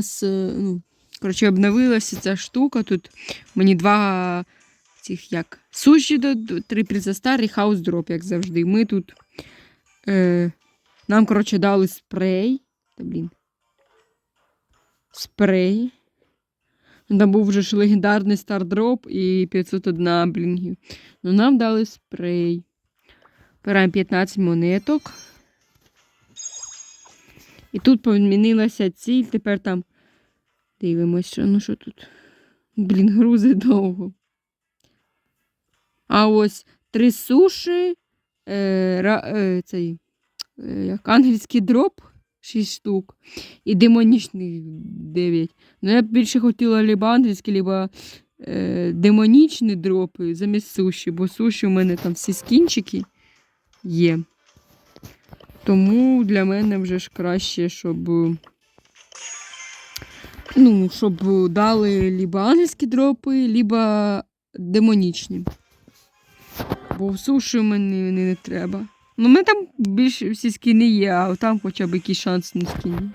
зараз, ну, коротше, обновилася ця штука. Тут мені два цих як суші, три призастар і хаус дроп, як завжди. Ми тут. Е, нам, коротше, дали спрей. Та, блін. Спрей. Там був вже ж легендарний стардроп і 501 блінгів. Ну, нам дали спрей. Беремо 15 монеток. І тут помінилася ціль, тепер там дивимося, що, ну що тут. Блін, грузи довго. А ось три суші, е, ра, е, цей, е, як ангельський дроп 6 штук і демонічних 9. Ну, я б більше хотіла либо ангельські, либо е, демонічні дропи замість суші, бо суші у мене там всі скінчики є. Тому для мене вже ж краще, щоб. Ну, щоб дали либо ангельські дропи, либо демонічні. Бо в суші мені не, не треба. Ну, ми там більше всі скіни є, а там хоча б якийсь шанс на скіні.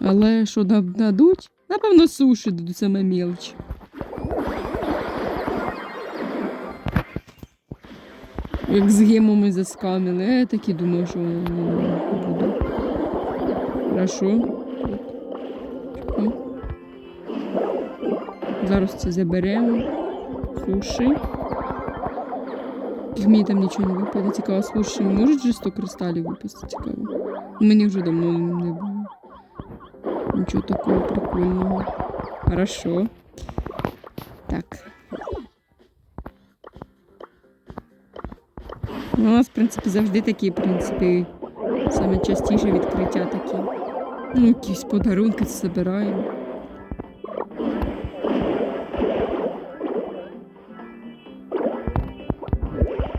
Але що дадуть? Напевно, суші дадуть саме мілоч. Як з гемами заскамили. Я так і думаю, що воно буде. Хорошо. Зараз це заберемо. Суші. Мені там нічого не випаде. Цікаво, суші можуть же 100 кристалів випасти? Цікаво. Мені вже давно не було. Нічого такого прикольного. Хорошо. Так. Ну, у нас, в принципі, завжди такі, в принципі, саме частіше відкриття такі. Ну, якісь подарунки збираємо.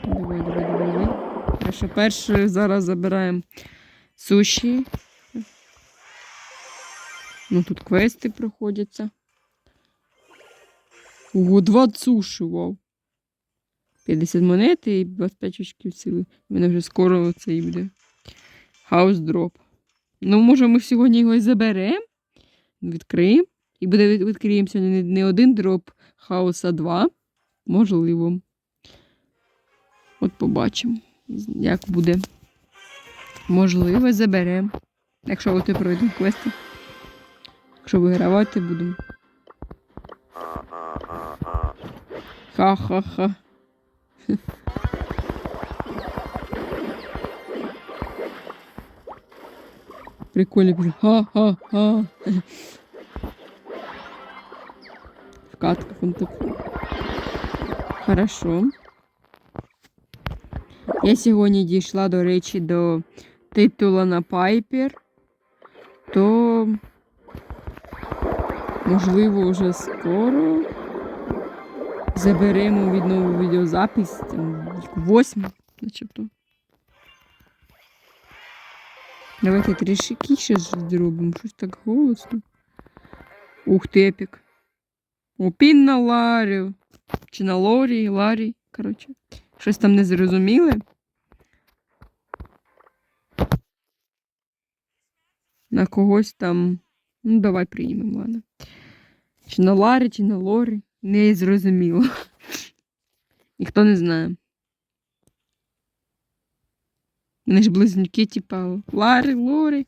Давай, давай, давай, давай. Хорошо, перше зараз забираємо суші. Ну, тут квести проходяться. Ого, два суші, вау. 50 монет і 25 очків сили. У мене вже скоро це і буде. Хаус дроп. Ну, може, ми сьогодні його і заберемо. Відкриємо. І буде відкриємо сьогодні не, не один дроп хаоса, а два. Можливо. От побачимо, як буде. Можливо, заберемо. Якщо от пройдемо квести. Якщо вигравати будемо. Ха-ха-ха. Прикольно, ха-ха-ха. В катках он так. Хорошо. Я сьогодні дійшла, до речі, до титула на Пайпер, то можливо вже скоро заберемо від нову відеозапис там, восьму, начебто. Давайте трішки ще зробимо. Щось так голосно. Ух ти, епік. О, пін на Ларі. Чи на Лорі, Ларі, коротше. Щось там не зрозуміли. На когось там. Ну, давай приймемо, ладно. Чи на Ларі, чи на Лорі. Не зрозуміло. Ніхто не знає. Вони ж близнюки, типа Ларі, Лорі.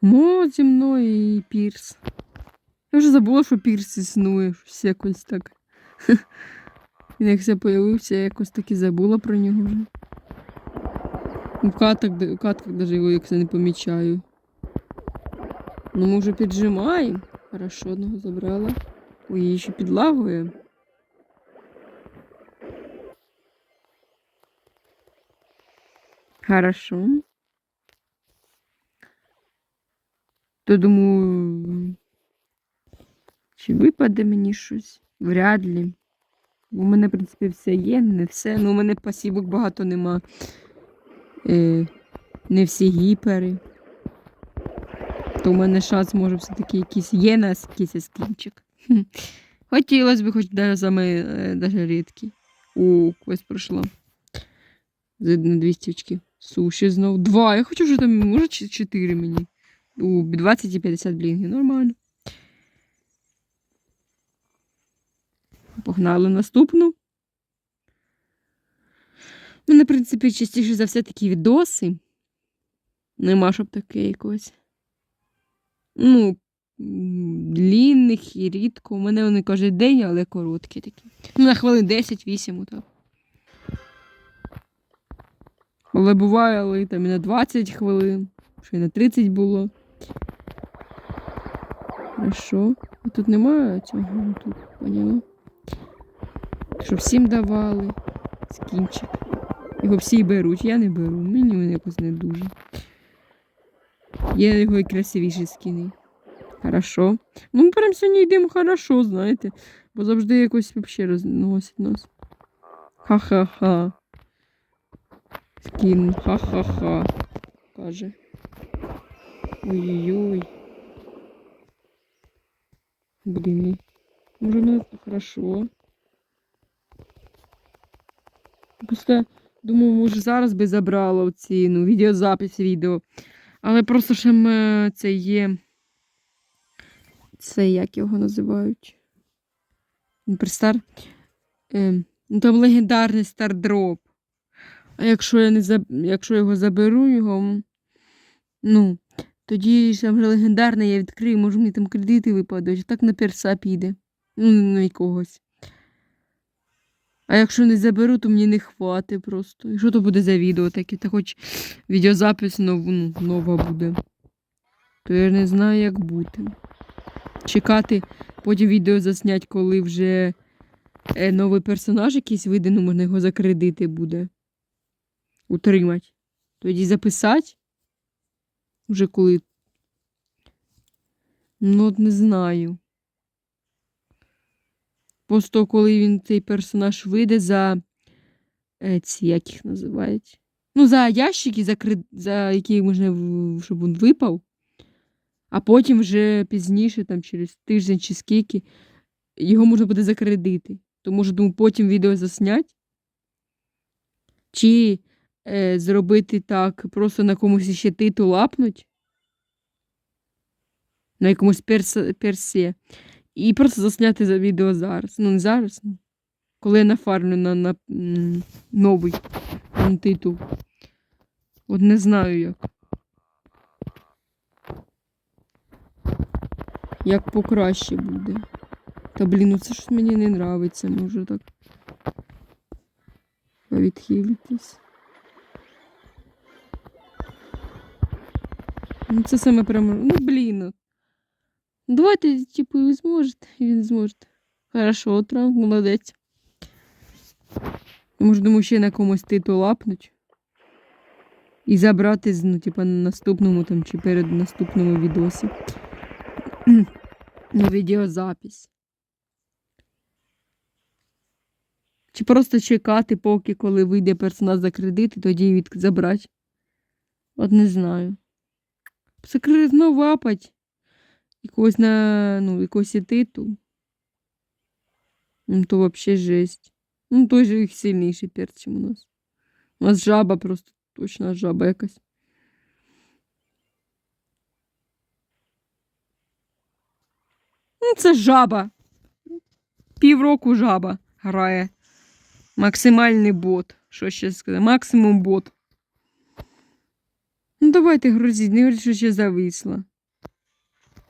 Мо зі мною і Пірс. Я вже забула, що Пірс існує. Щось якось так. Він як все появився, я якось так і забула про нього вже. У катках, у катках навіть його як не помічаю. Ну, ми вже піджимаємо. Хорошо, одного забрала. Ой, її ще підлагує. Хорошо. То думаю, чи випаде мені щось? Вряд ли. У мене, в принципі, все є, не все. Ну, у мене пасівок багато нема. Е, не всі гіпери. То у мене шанс може все-таки якийсь є на якийсь скінчик. Хотілося б, хоч саме е, даже рідкий. О, ось пройшло. На 200 очків. Суші знов. Два. Я хочу вже там, може, чи- чотири мені. У 20 і 50 блінгів. Нормально. Погнали наступну. У мене, в принципі, частіше за все такі відоси. Нема щоб таке якось. Ну, длінних і рідко. У мене вони кожен день, але короткі такі. Ну, на хвилин 10-8 отак. Але буває, там і на 20 хвилин, що і на 30 було. Хорошо. А тут немає цього Ну, тут, поняла? Щоб всім давали скінчик. Його всі беруть, я не беру. Мені він якось не дуже. Є його і красивіші скіни. Хорошо. Ну, ми прям сьогодні йдемо хорошо, знаєте. Бо завжди якось взагалі розносить нас. Ха-ха-ха. Скін, ха-ха-ха. Каже. Ой-ой-ой. Блін. ну, Може, мене хорошо. Просто думаю, може зараз би забрала оці, ну, відеозапис відео. Але просто ще м, це є. Це як його називають? Ну, Пристар. Ем, ну, там легендарний стардроп. А якщо я не заб... якщо його заберу його, ну, тоді ж там вже легендарний я відкрию, може мені там кредити випадуть, а так на перса піде. Ну, на якогось. А якщо не заберу, то мені не хватить просто. І що то буде за відео таке? Та хоч відеозапис нов, ну, нова буде. То я не знаю, як бути. Чекати, потім відео заснять, коли вже е, новий персонаж якийсь вийде, ну можна його за кредити буде. Утримати. Тоді записати. Вже коли. Ну, от не знаю. Просто коли він цей персонаж вийде за е, ці, як їх називають? Ну, за ящики, за, кред... за які можна, щоб він випав. А потім вже пізніше, там через тиждень чи скільки, його можна буде закредити. То може, думаю, потім відео заснять. Чи е, зробити так, просто на комусь ще титул лапнуть. На якомусь перс- персі. І просто засняти за відео зараз. Ну, не зараз. Ну, коли я нафармлю на, на новий титул. От не знаю як. Як покраще буде. Та блін, ну це ж мені не нравиться, може так. Відхилитись. Ну, це саме прямо. Ну, блін. Давайте, типу, ви зможете, і він зможе. Хорошо, утро, молодець. Може, думаю, ще на комусь титул лапнуть. І забрати, ну, типу, на наступному там чи перед наступному відосі. На відеозапись. Чи просто чекати, поки коли вийде персонаж за кредит, і тоді від... забрати. От не знаю. Закрити знову апать. Якогось на, ну, якогось і титул. Ну, то вообще жесть. Ну, той же їх сильніший перц, чим у нас. У нас жаба просто точно жаба якась. Ну, це жаба. Півроку жаба грає. Максимальний бот. Що ще сказати? Максимум бот. Ну, давайте грузіть, не говоріть, що ще зависла.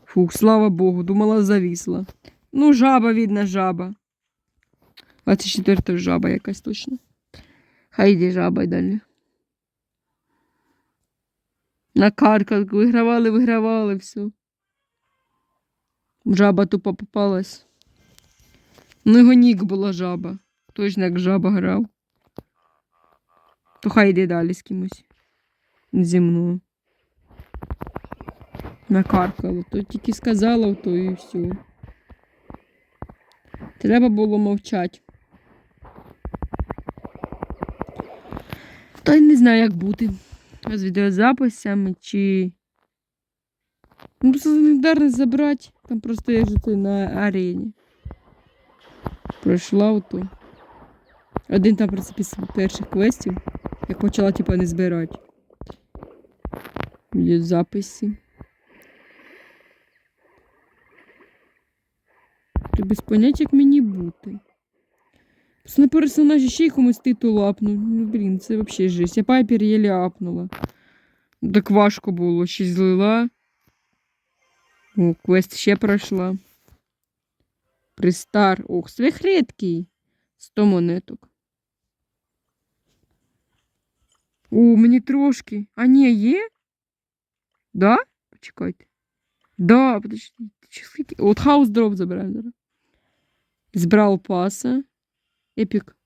Фух, слава Богу, думала, зависла. Ну, жаба, видно, жаба. 24 жаба якась точно. Хай йде жаба й далі. На карках вигравали, вигравали, все. Жаба тупо попалась. Ну, його нік була жаба. Точно як жаба грав. То хай йде далі з кимось. Зі мною. Накаркало. То тільки сказала, то і все. Треба було мовчати. Та й не знаю, як бути. З відеозаписями чи. Ну, просто легендарне забрати. Там просто я ж це на арені. Пройшла ото. Один там, в принципі, з перших квестів. Як почала, типа, не збирати. Є записи. Без поняття, як мені бути. Просто на персонажі ще й комусь титул апнув. Ну, блін, це взагалі жесть. Я пайпер єлі апнула. Ну, Так важко було. Ще злила. О, квест ще пройшла. Пристар. Ох, свих рідкий. 100 монеток. О, мені трошки. А ні, є? Да? Почекайте. Да, скільки? От хаус дроп забираємо зараз. Збрав паса. Епік.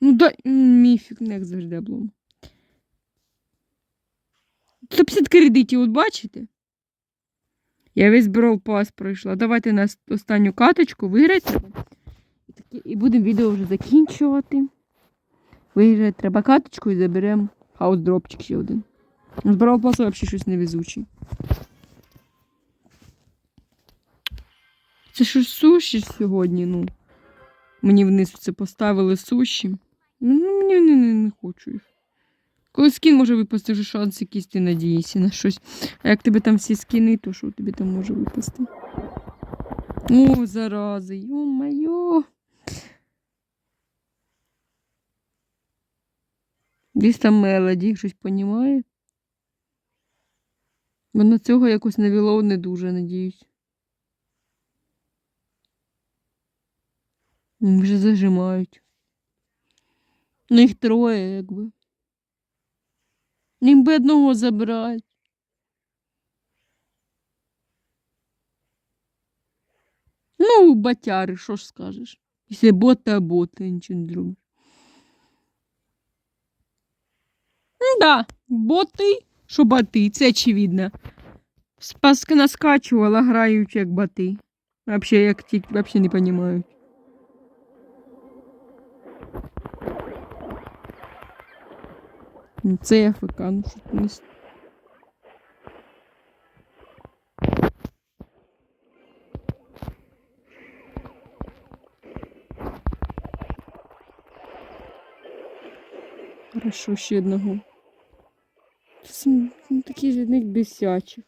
Ну да, м, міфік, не як завжди облом. 150 кредитів, от бачите? Я весь брол пас пройшла. Давайте на останню каточку виграти треба. І, будемо відео вже закінчувати. Виграти треба каточку і заберемо хаус дропчик ще один. З брол пасу взагалі щось невезучий. Це що суші сьогодні, ну. Мені вниз це поставили суші. Ну, мені не, не, не хочу їх. Коли скін може випасти, вже шанс якийсь ти надієшся на щось. А як тебе там всі скіни, то що тобі там може випасти? О, зарази, йо-майо. Десь там Мелоді щось понімає. Бо на цього якось навіло не дуже, надіюсь. Вже зажимають. Ну їх троє, якби. Їм би одного забрати. Ну, батяри, що ж скажеш? Якщо бот, то бот, ти нічого не зробиш. Да, боти, що бати, це очевидно. Спаска наскачувала, грають як бати. Вообще, як ті, вообще не понимають. Ну, Це АФК, ну що не... Хорошо, ще одного. Це такі ж одних бесячих.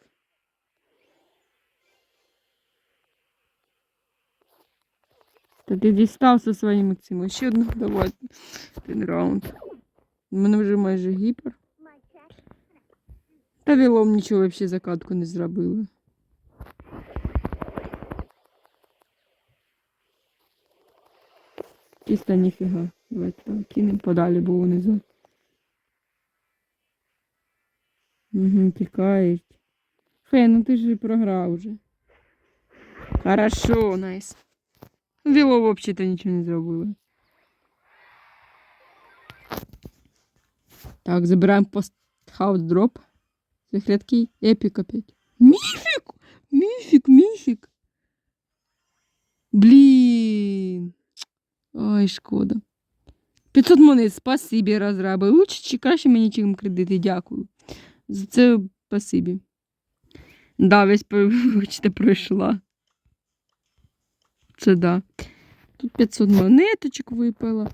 Ти дістав зі своїми цими. Ще одного давай. Один раунд. У мене вже майже гіпер. Та вілом нічого взагалі закатку не зробили. Чисто ніфіга. Давайте так, кинемо подалі, бо вони за. Угу, тікають. Фе, ну ти ж програв уже. Хорошо, найс. Віло взагалі нічого не зробили. Так, забираємо пост хаус дроп. Цих рядкий епік опять. Міфік! Міфік, міфік. Блін. Ой, шкода. 500 монет, спасибі, розраби. Лучше чи краще мені, чим кредити, дякую. За це спасибі. Да, весь пройшла. Це да. Тут 500 монеточок випало.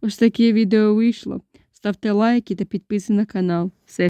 Ось таке відео вийшло. Ставте лайки та підписуйтесь на канал. Все.